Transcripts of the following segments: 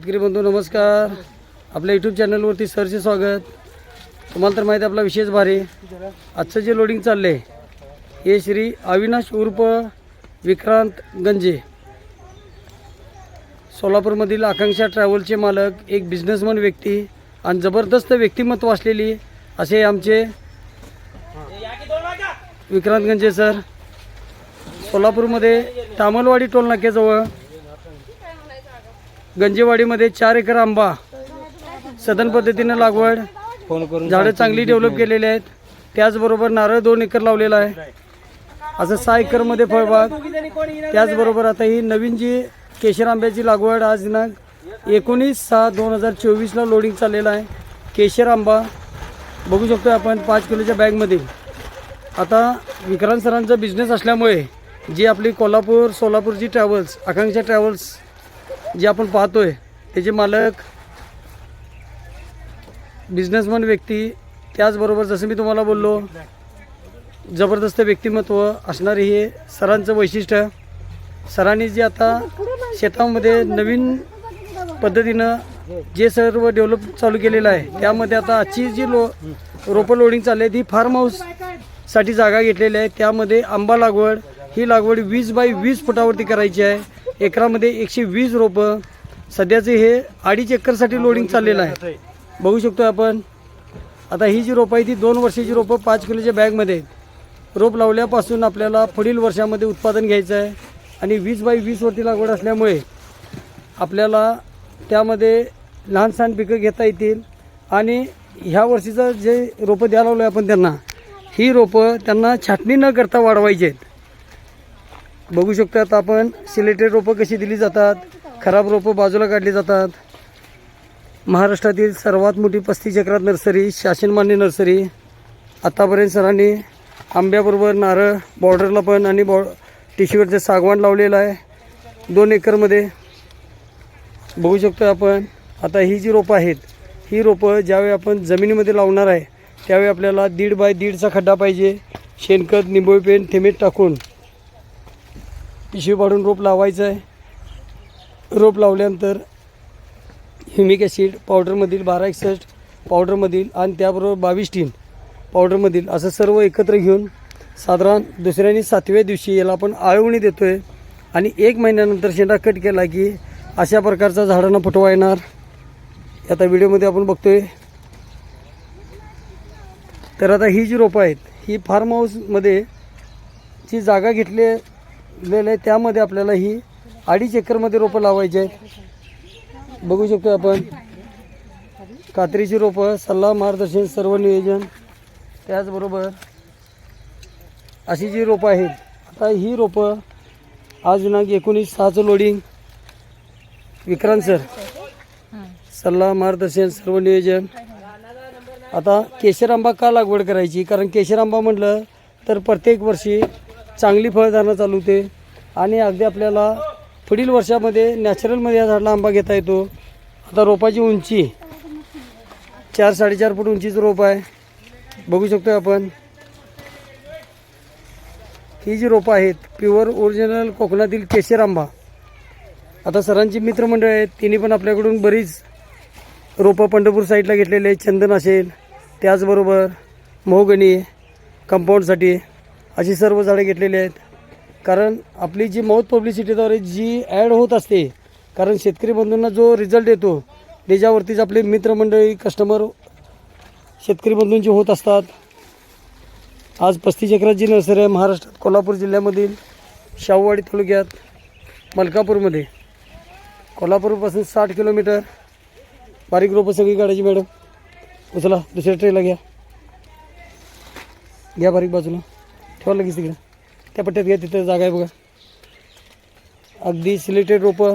शेतकरी बंधू नमस्कार. आपल्या यूट्यूब चॅनलवरती सरचे स्वागत. तुम्हाला तर माहिती आहे आपला विशेष भारी. आजचं जे लोडिंग चाललं आहे हे श्री अविनाश उर्फ विक्रांत गंजे. सोलापूरमधील आकांक्षा ट्रॅव्हलचे मालक एक बिझनेसमन व्यक्ती आणि जबरदस्त व्यक्तिमत्व असलेली असे आमचे विक्रांत गंजे सर सोलापूरमध्ये तामलवाडी टोलनाक्याजवळ गंजेवाडीमध्ये चार एकर आंबा. सदन पद्धतीनं लागवड. फोन करून झाडं चांगली डेव्हलप केलेली आहेत. त्याचबरोबर नारळ दोन एकर लावलेला आहे. असं सहा एकरमध्ये फळबाग. त्याचबरोबर आता ही नवीन जी केशर आंब्याची लागवड आज दिनांक एकोणीस सहा दोन हजार चोवीसला लोडिंग चाललेलं आहे. केशर आंबा. बघू शकतो आपण पाच किलोच्या बॅगमध्ये. आता विक्रांत सरांचा बिझनेस असल्यामुळे जी आपली कोल्हापूर सोलापूरची ट्रॅव्हल्स आकांक्षा ट्रॅव्हल्स जे आपण पाहतोय त्याचे मालक बिझनेसमन व्यक्ती त्याचबरोबर जसं मी तुम्हाला बोललो जबरदस्त व्यक्तिमत्व असणारे हे सरांचं वैशिष्ट्य. सरांनी जे आता शेतामध्ये नवीन पद्धतीनं जे सर्व डेव्हलप चालू केलेलं आहे त्यामध्ये आता आजची जी लो रोपं लोडिंग चालली आहे ती फार्म हाऊससाठी जागा घेतलेली आहे. त्यामध्ये आंबा लागवड ही लागवड वीस बाय वीस फुटावरती करायची आहे. एकरामध्ये एकशे वीस रोपं. सध्याचे हे अडीच एकरसाठी लोडिंग चाललेलं आहे. बघू शकतो आपण. आता ही जी रोपं आहे ती दोन वर्षाची रोपं पाच किलोच्या बॅगमध्ये आहेत. रोप लावल्यापासून आपल्याला पुढील वर्षामध्ये उत्पादन घ्यायचं आहे. आणि वीस बाय वीसवरती लागवड असल्यामुळे आपल्याला त्यामध्ये लहान सहान पिकं घेता येतील. आणि ह्या वर्षीचं जे रोपं द्यायला लावलं आहे आपण त्यांना ही रोपं त्यांना छाटणी न करता वाढवायची आहेत. बघू शकतो आपण. सिलेटेड रोपं कशी दिली जातात? खराब रोपं बाजूला काढली जातात. महाराष्ट्रातील सर्वात मोठी पस्ती चक्रात नर्सरी शासनमान्य नर्सरी. आतापर्यंत सरांनी आंब्याबरोबर नारळ बॉर्डरला पण आणि बॉ टिशीवरचं सागवान लावलेलं आहे. दोन एकरमध्ये. बघू शकतो आपण. आता ही जी रोपं आहेत ही रोपं ज्यावेळी आपण जमिनीमध्ये लावणार आहे त्यावेळी आपल्याला दीड बाय दीडचा खड्डा पाहिजे. शेणखत निंबोळी पेंट थेमेट टाकून. पिशवी पाडून रोप लावायचं आहे रोप लावल्यानंतर ह्युमिक ॲसिड पावडरमधील बारा एकसष्ट पावडरमधील आणि त्याबरोबर बावीस टीन पावडरमधील असं सर्व एकत्र घेऊन साधारण दुसऱ्याने सातव्या दिवशी याला आपण आळवणी देतो आहे आणि एक महिन्यानंतर शेंडा कट केला की अशा प्रकारचा झाडांना फुटवा येणार. आता व्हिडिओमध्ये आपण बघतोय. तर आता ही जी रोपं आहेत ही फार्म हाऊसमध्ये जी जागा घेतलेली आहे. त्यामध्ये आपल्याला ही अडीच एकरमध्ये रोपं लावायची आहेत. बघू शकतो आपण. कात्रीची रोपं सल्ला मार्गदर्शन सर्व नियोजन. त्याचबरोबर अशी जी रोपं आहेत आता ही रोपं आज दिनांक एकोणीस सहाचं लोडिंग विक्रांत सर सल्ला मार्गदर्शन सर्व नियोजन. आता केशर आंबा का लागवड करायची? कारण केशर आंबा म्हटलं तर प्रत्येक वर्षी चांगली फळधारणा चालू होते. आणि अगदी आपल्याला पुढील वर्षामध्ये नॅचरलमध्ये या झाडला आंबा घेता येतो. आता रोपाची उंची चार साडेचार फूट उंचीचं रोप आहे. बघू शकतो आपण. ही जी रोपं आहेत प्युअर ओरिजिनल कोकणातील केशर आंबा. आता सरांची मित्रमंडळ आहेत तिने पण आपल्याकडून बरीच रोपं पंढरपूर साईडला घेतलेले आहेत. चंदन असेल त्याचबरोबर मोहगणी कंपाऊंडसाठी. अशी सर्व झाडे घेतलेली आहेत. कारण आपली जी मौत पब्लिसिटीद्वारे जी ॲड होत असते कारण शेतकरी बंधूंना जो रिझल्ट येतो त्याच्यावरतीच आपले मित्रमंडळी कस्टमर शेतकरी बंधूंचे होत असतात. आज पस्तीस एकरात जी नर्सरी आहे महाराष्ट्रात कोल्हापूर जिल्ह्यामधील शाहूवाडी तालुक्यात मलकापूरमध्ये. कोल्हापूरपासून साठ किलोमीटर. बारीक रोपं सगळी काढायची मॅडम. उचला दुसऱ्या ट्रेला घ्या. घ्या बारीक बाजूला. ठेवा लगेच तिकडे. त्या पट्ट्यात घ्या तिथं जागा आहे बघा. अगदी सिलेटेड रोपं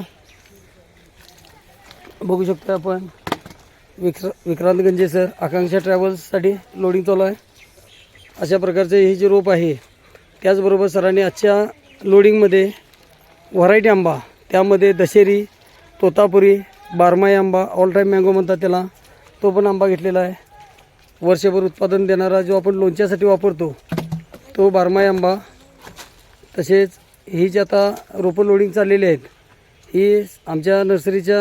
बघू शकतो आपण. विक्र विक्रांत गंजे सर आकांक्षा ट्रॅव्हल्ससाठी लोडिंग चालू आहे. अशा प्रकारचे हे जे रोप आहे त्याचबरोबर सरांनी आजच्या लोडिंगमध्ये व्हरायटी आंबा त्यामध्ये दशेरी तोतापुरी बारमाई आंबा ऑल टाईम मँगो म्हणतात त्याला तो पण आंबा घेतलेला आहे. वर्षभर उत्पादन देणारा जो आपण लोणच्यासाठी वापरतो तो बारमाई आंबा तसेच ही जी आता रोपं लोडिंग चाललेली आहेत ही आमच्या नर्सरीच्या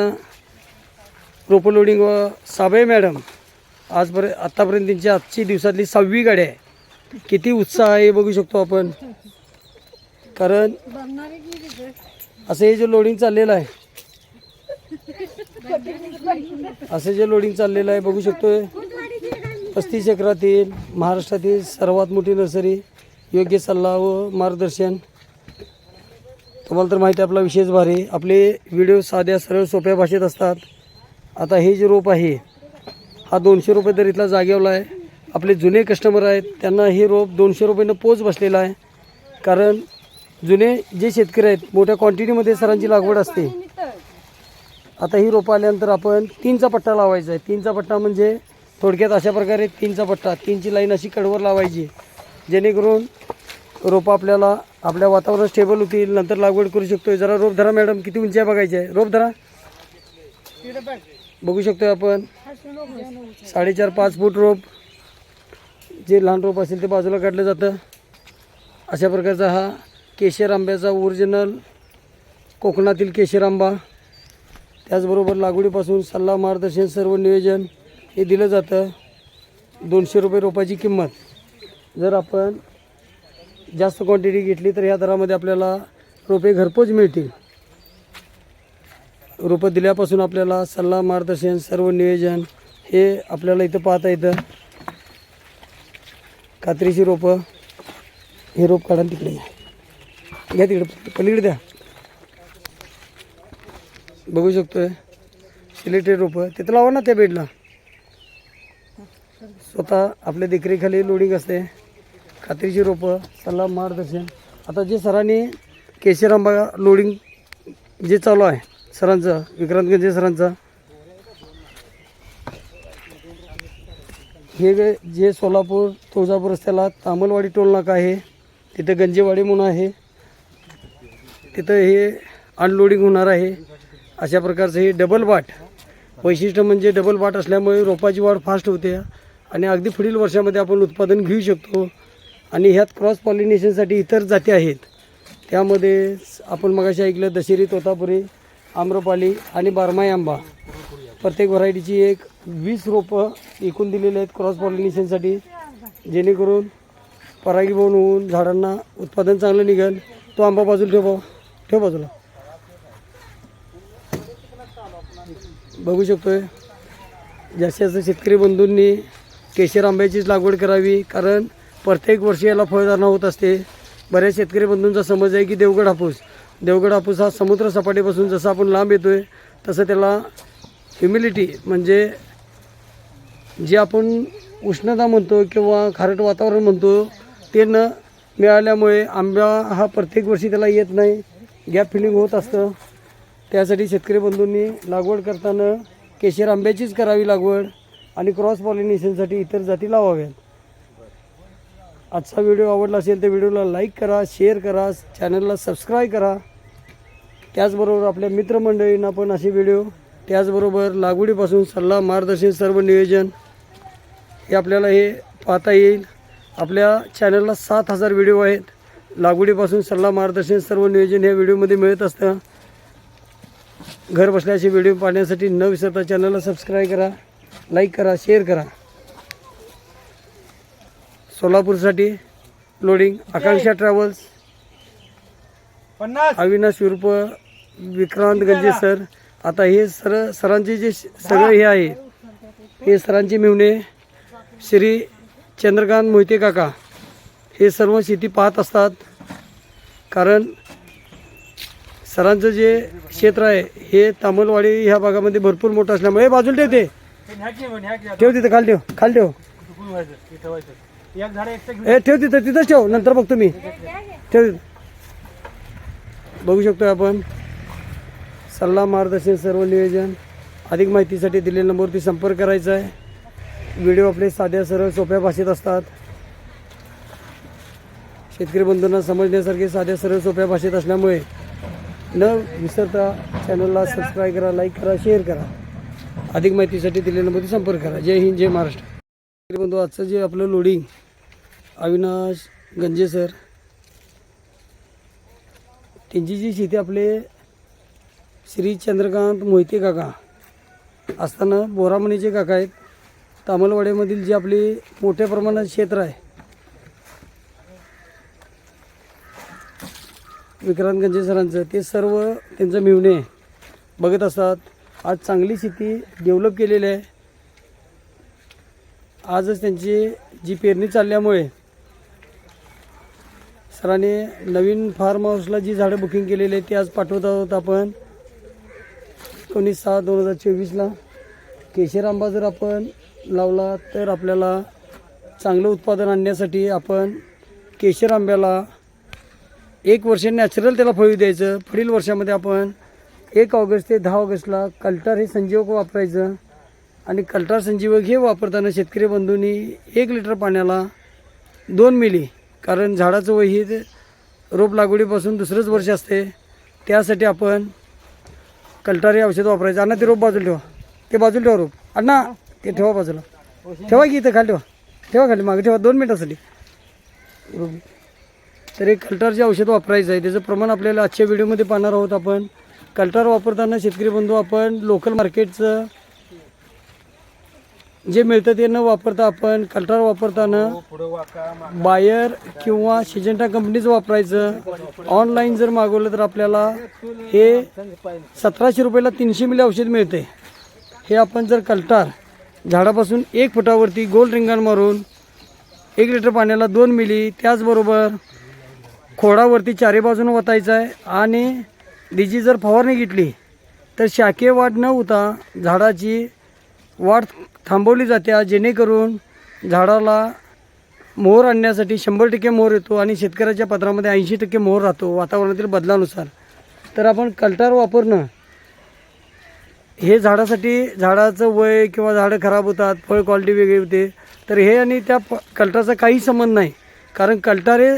रोपं लोडिंग व साबळे मॅडम आजपर्यंत आत्तापर्यंत त्यांची आजची दिवसातली सहावी गाडी आहे. किती उत्साह आहे हे बघू शकतो आपण. कारण असं हे जे लोडिंग चाललेलं आहे असं जे लोडिंग चाललेलं आहे बघू शकतोय. पस्तीस एकरातील महाराष्ट्रातील सर्वात मोठी नर्सरी. योग्य सल्ला व मार्गदर्शन. तुम्हाला तर माहिती आहे आपला विशेष भारी आपले व्हिडिओ साध्या सरळ सोप्या भाषेत असतात. आता हे जे रोप आहे हा दोनशे रुपये दर इथला जागेवला आहे. आपले जुने कस्टमर आहेत त्यांना हे रोप दोनशे रुपयानं पोच बसलेला आहे. कारण जुने जे शेतकरी आहेत मोठ्या क्वांटिटीमध्ये सरांची लागवड असते. आता ही रोपं आल्यानंतर आपण तीनचा पट्टा लावायचा आहे. तीनचा पट्टा म्हणजे थोडक्यात अशा प्रकारे तीनचा पट्टा तीनची लाईन अशी कडवर लावायची. जेणेकरून रोपं आपल्याला आपल्या वातावरण स्टेबल होतील नंतर लागवड करू शकतो जरा रोप धरा मॅडम किती उंची आहे बघायची आहे? रोप धरा. बघू शकतोय आपण. साडेचार पाच फूट रोप. जे लहान रोप असेल ते बाजूला काढलं जातं. अशा प्रकारचा हा केशर आंब्याचा ओरिजिनल कोकणातील केशर आंबा. त्याचबरोबर लागवडीपासून सल्ला मार्गदर्शन सर्व नियोजन हे दिलं जातं. दोनशे रुपये रोपाची किंमत. जर आपण जास्त क्वांटिटी घेतली तर ह्या दरामध्ये आपल्याला रोपे घरपोच मिळतील. रोपं दिल्यापासून आपल्याला सल्ला मार्गदर्शन सर्व नियोजन हे आपल्याला इथं पाहता येतं. कात्रीची रोपं हे रोप काढा तिकडे घ्या तिकडे पलीकडे द्या. बघू शकतोय. सिलेक्टेड रोपं तिथं लावा ना त्या बेडला स्वतः आपल्या देखरेखाली लोडिंग असते. खात्रीची रोपं सल्ला मार्गदर्शन. आता जे सरांनी केशर आंबा लोडिंग जे चालू आहे सरांचं विक्रांत गंजे सरांचं. हे जे सोलापूर तुळजापूर रस्त्याला तामलवाडी टोल नाका आहे तिथं गंजेवाडी म्हणून आहे. तिथं हे अनलोडिंग होणार आहे. अशा प्रकारचं हे डबल बाट. वैशिष्ट्य म्हणजे डबल बाट असल्यामुळे रोपाची वाढ फास्ट होते. आणि अगदी पुढील वर्षामध्ये आपण उत्पादन घेऊ शकतो. आणि ह्यात क्रॉस पॉलिनेशनसाठी इतर जाती आहेत. त्यामध्ये आपण मगाशी ऐकलं दशेरी तोतापुरी आम्रपाली आणि बारमाई आंबा. प्रत्येक व्हरायटीची एक वीस रोपं विकून दिलेली आहेत क्रॉस पॉलिनेशनसाठी. जेणेकरून परागीभवन होऊन झाडांना उत्पादन चांगलं निघेल. तो आंबा बाजूला ठेव ठेव बाजूला. बघू शकतोय. जास्तीत जास्त शेतकरी बंधूंनी केशर आंब्याचीच लागवड करावी कारण प्रत्येक वर्षी याला फळधारणा होत असते. बऱ्याच शेतकरी बंधूंचा समज आहे की देवगड हापूस. देवगड हापूस हा समुद्र सपाटीपासून जसं आपण लांब येतो आहे तसं त्याला ह्युमिलिटी म्हणजे जे आपण उष्णता म्हणतो किंवा खारट वातावरण म्हणतो ते न मिळाल्यामुळे आंबा हा प्रत्येक वर्षी त्याला येत नाही. गॅप फिलिंग होत असतं. त्यासाठी शेतकरी बंधूंनी लागवड करताना केशर आंब्याचीच करावी लागवड आणि क्रॉस पॉलिनेशनसाठी इतर जाती लावाव्यात. आजचा व्हिडिओ आवडला असेल तर व्हिडिओला लाईक करा शेअर करा चॅनलला सबस्क्राईब करा. त्याचबरोबर आपल्या मित्रमंडळींना पण असे व्हिडिओ त्याचबरोबर लागवडीपासून सल्ला मार्गदर्शन सर्व नियोजन हे आपल्याला हे पाहता येईल. आपल्या चॅनलला सात हजार व्हिडिओ आहेत. लागवडीपासून सल्ला मार्गदर्शन सर्व नियोजन ह्या व्हिडिओमध्ये मिळत असतं. घर बसल्याचे व्हिडिओ पाहण्यासाठी न विसरता चॅनलला सबस्क्राईब करा लाईक करा शेअर करा. सोलापूरसाठी लोडिंग आकांक्षा ट्रॅव्हल्स पन्नास. अविनाश उर्फ विक्रांत गंजे सर. आता हे सर सरांचे जे सगळं हे आहे हे सरांचे मिळणे श्री चंद्रकांत मोहिते काका. हे सर्व शेती पाहत असतात. कारण सरांचं जे क्षेत्र आहे हे तामलवाडी ह्या भागामध्ये भरपूर मोठं असल्यामुळे हे बाजूला ठेवते. ठेव तिथं खाली ठेव खाली ठेव. हे ए ठेव तिथं तिथंच ठेव. नंतर बघतो मी. ठेव. बघू शकतो आपण. सल्ला मार्गदर्शन सर्व नियोजन. अधिक माहितीसाठी दिलेल्या नंबरवरती संपर्क करायचा आहे. व्हिडिओ आपले साध्या सरळ सोप्या भाषेत असतात. शेतकरी बंधूंना समजण्यासारखे साध्या सरळ सोप्या भाषेत असल्यामुळे न विसरता चॅनलला सबस्क्राईब करा लाईक करा शेअर करा. अधिक माहितीसाठी दिलेल्या नंबरवरती संपर्क करा. जय हिंद जय महाराष्ट्र. शेतकरी बंधू आजचं जे आपलं लोडिंग अविनाश गंजे सर. त्यांची जी शेती आपले श्री चंद्रकांत मोहिते काका असताना बोरामणीचे काका आहेत. तामलवाड्यामधील जी आपली मोठ्या प्रमाणात क्षेत्र आहे. विक्रांत गंजे सरांचं ते सर्व त्यांचं मिळणे बघत असतात. आज चांगली शेती डेव्हलप केलेली आहे. आजच त्यांची जी पेरणी चालल्यामुळे सरांनी नवीन फार्म हाऊसला जी झाडं बुकिंग केलेली आहे ती आज पाठवत आहोत आपण. एकोणीस सहा दोन हजार चोवीसला. केशर आंबा जर आपण लावला तर आपल्याला चांगलं उत्पादन आणण्यासाठी आपण केशर आंब्याला एक वर्ष नॅचरल त्याला फळी द्यायचं. पुढील वर्षामध्ये आपण एक ऑगस्ट ते दहा ऑगस्टला कल्टार हे संजीवक वापरायचं आणि कल्टार संजीवक हे वापरताना शेतकरी बंधूंनी एक लिटर पाण्याला दोन मिली कारण झाडाचं वय हे ते रोप लागवडीपासून दुसरंच वर्ष असते. त्यासाठी आपण कलटारी हे औषध वापरायचं. अण्णा ते रोप बाजूला ठेवा. ते बाजूला ठेवा रोप. अण्णा ते ठेवा बाजूला. ठेवा की इथं खाली ठेवा. ठेवा खाली मागे. ठेवा. दोन मिनटासाठी रोप तर एक कल्टार औषध वापरायचं आहे. त्याचं प्रमाण आपल्याला आजच्या व्हिडिओमध्ये पाहणार आहोत आपण. कल्टार वापरताना शेतकरी बंधू आपण लोकल मार्केटचं जे मिळतं ते न वापरता आपण कल्टार वापरताना बायर किंवा सिजेंटा कंपनीचं वापरायचं. ऑनलाईन जर मागवलं तर आपल्याला हे सतराशे रुपयाला तीनशे मिली औषध मिळते. हे आपण जर कल्टार झाडापासून एक फुटावरती गोल रिंगण मारून एक लिटर पाण्याला दोन मिली त्याचबरोबर खोडावरती चारी बाजूनं वतायचं आहे आणि तिची जर फवारणी घेतली तर शाखे वाढ न होता झाडाची वाढ थांबवली जाते जेणेकरून झाडाला मोहर आणण्यासाठी शंभर टक्के मोहर येतो आणि शेतकऱ्याच्या पत्रामध्ये ऐंशी टक्के मोहर राहतो वातावरणातील बदलानुसार. तर आपण कल्टार वापरणं. हे झाडासाठी झाडाचं वय किंवा झाडं खराब होतात फळ क्वालिटी वेगळी होते. तर हे आणि त्या प कल्टारचा काही संबंध नाही. कारण कल्टार हे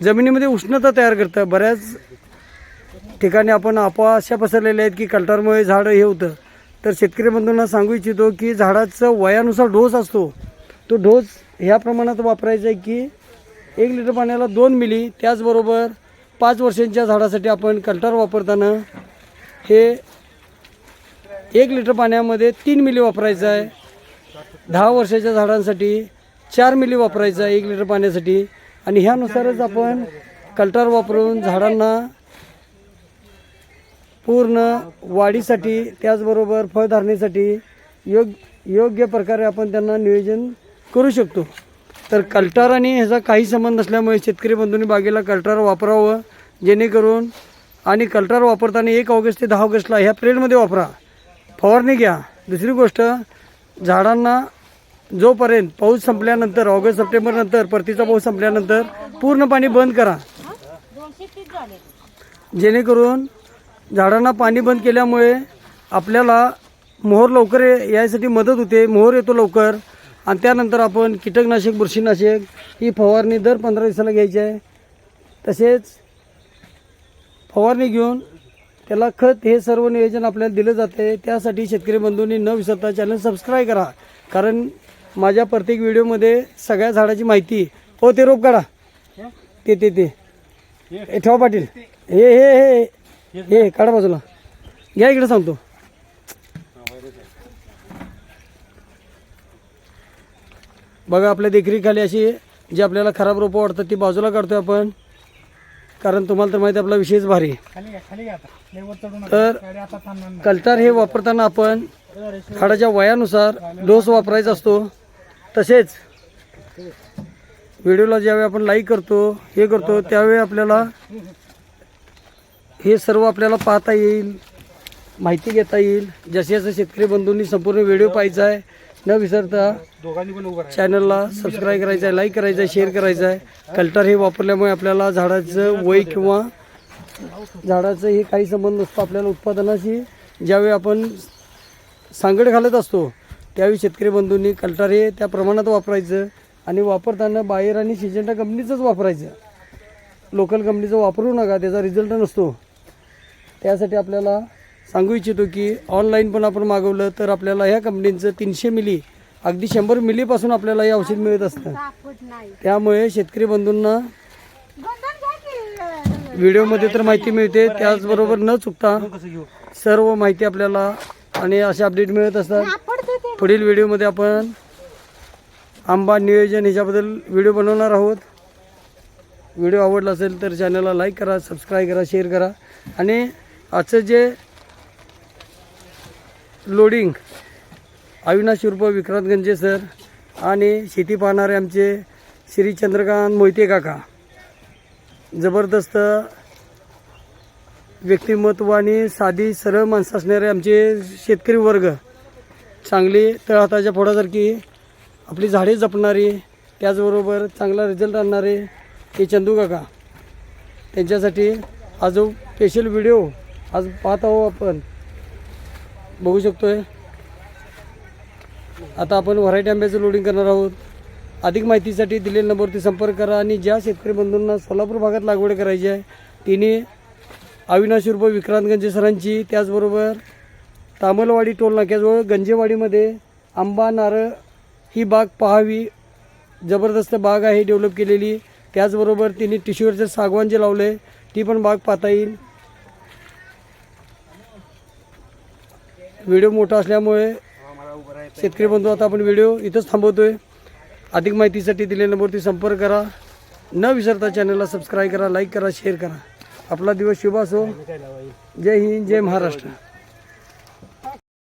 जमिनीमध्ये उष्णता तयार करतं. बऱ्याच ठिकाणी आपण अफवा अशा पसरलेल्या आहेत की कल्टारमुळे झाडं हे होतं. तर शेतकरी बंधूंना सांगू इच्छितो की झाडाचं वयानुसार डोस असतो. तो डोस ह्या प्रमाणात वापरायचा आहे की एक लिटर पाण्याला दोन मिली त्याचबरोबर पाच वर्षांच्या झाडासाठी आपण कल्टार वापरताना हे एक लिटर पाण्यामध्ये तीन मिली वापरायचं आहे. दहा वर्षाच्या झाडांसाठी चार मिली वापरायचं आहे एक लिटर पाण्यासाठी. आणि ह्यानुसारच आपण कल्टार वापरून झाडांना पूर्ण वाढीसाठी त्याचबरोबर फळधारणेसाठी योग योग्य प्रकारे आपण त्यांना नियोजन करू शकतो. तर कल्टार आणि ह्याचा काही संबंध नसल्यामुळे शेतकरी बंधूंनी बागेला कल्टार वापरावं जेणेकरून आणि कल्टार वापरताना एक ऑगस्ट ते दहा ऑगस्टला ह्या पिरियडमध्ये वापरा. फवारणी घ्या. दुसरी गोष्ट झाडांना जोपर्यंत पाऊस संपल्यानंतर ऑगस्ट सप्टेंबरनंतर परतीचा पाऊस संपल्यानंतर पूर्ण पाणी बंद करा. जेणेकरून झाडांना पाणी बंद केल्यामुळे आपल्याला मोहर लवकर यायसाठी मदत होते. मोहर येतो लवकर. आणि त्यानंतर आपण कीटकनाशक बुरशीनाशक ही फवारणी दर पंधरा दिवसाला घ्यायची आहे. तसेच फवारणी घेऊन त्याला खत हे सर्व नियोजन आपल्याला दिलं जाते. त्यासाठी शेतकरी बंधूंनी न विसरता चॅनल सबस्क्राईब करा. कारण माझ्या प्रत्येक व्हिडिओमध्ये सगळ्या झाडाची माहिती. हो ते रोप काढा. ते ते ते. ठेवा पाटील. हे हे हे. हे काढा बाजूला. घ्या इकडे सांगतो. बघा आपल्या देखरेखाली अशी जी आपल्याला खराब रोपं वाटतात ती बाजूला काढतोय आपण. कारण तुम्हाला तर माहिती आहे आपला विशेष भारी. तर गाडी कल्टार हे वापरताना आपण झाडाच्या वयानुसार डोस वापरायचा असतो. तसेच व्हिडिओला ज्यावेळी आपण लाईक करतो हे करतो त्यावेळी आपल्याला हे सर्व आपल्याला पाहता येईल माहिती घेता येईल. जसे जसे शेतकरी बंधूंनी संपूर्ण व्हिडिओ पाहायचा आहे न विसरता चॅनलला सबस्क्राईब करायचं आहे लाईक करायचं आहे शेअर करायचं आहे. कल्टर हे वापरल्यामुळे आपल्याला झाडाचं वय किंवा झाडाचं हे काही संबंध नसतो. आपल्याला उत्पादनाशी ज्यावेळी आपण सांगड घालत असतो त्यावेळी शेतकरी बंधूंनी कल्टार हे त्या प्रमाणात वापरायचं आणि वापरताना बाहेर आणि सिजंटा कंपनीचंच वापरायचं. लोकल कंपनीचं वापरू नका त्याचा रिझल्ट नसतो. त्यासाठी आपल्याला सांगू इच्छितो की ऑनलाईन पण आपण मागवलं तर आपल्याला ह्या कंपनीचं तीनशे मिली अगदी शंभर मिलीपासून आपल्याला हे औषध मिळत असतं त्यामुळे शेतकरी बंधूंना व्हिडिओमध्ये तर माहिती मिळते त्याचबरोबर न चुकता सर्व माहिती आपल्याला आणि असे अपडेट मिळत असतात. पुढील व्हिडिओमध्ये आपण आंबा नियोजन ह्याच्याबद्दल व्हिडिओ बनवणार आहोत. व्हिडिओ आवडला असेल तर चॅनलला लाईक करा सबस्क्राईब करा शेअर करा आणि आजचं जे लोडिंग अविनाश उर्फ विक्रांत गंजे सर आणि शेती पाहणारे आमचे श्री चंद्रकांत मोहिते काका. जबरदस्त व्यक्तिमत्व आणि साधी सरळ माणसं असणारे आमचे शेतकरी वर्ग चांगली तळहाताच्या फोडासारखी आपली झाडे जपणारी त्याचबरोबर चांगला रिझल्ट आणणारे हे चंदू काका. त्यांच्यासाठी हा जो स्पेशल व्हिडिओ आज पाहत आहो आपण. बघू शकतोय. आता आपण व्हरायटी आंब्याचं लोडिंग करणार आहोत. अधिक माहितीसाठी दिलेल्या नंबरवरती संपर्क करा आणि ज्या शेतकरी बंधूंना सोलापूर भागात लागवड करायची आहे तिने अविनाश रूप विक्रांत गंजे सरांची त्याचबरोबर तामलवाडी टोल नाक्याजवळ गंजेवाडीमध्ये आंबा नारळ ही बाग पाहावी. जबरदस्त बाग आहे डेव्हलप केलेली. त्याचबरोबर तिने टिश्यूवरचं सागवान जे लावलं आहे ती पण बाग पाहता येईल. व्हिडिओ मोठा असल्यामुळे शेतकरी बंधू आता आपण व्हिडिओ इथंच थांबवतो आहे अधिक माहितीसाठी दिलेल्या नंबरवरती संपर्क करा. न विसरता चॅनलला सबस्क्राईब करा लाईक करा शेअर करा. आपला दिवस शुभ असो. जय हिंद जय महाराष्ट्र.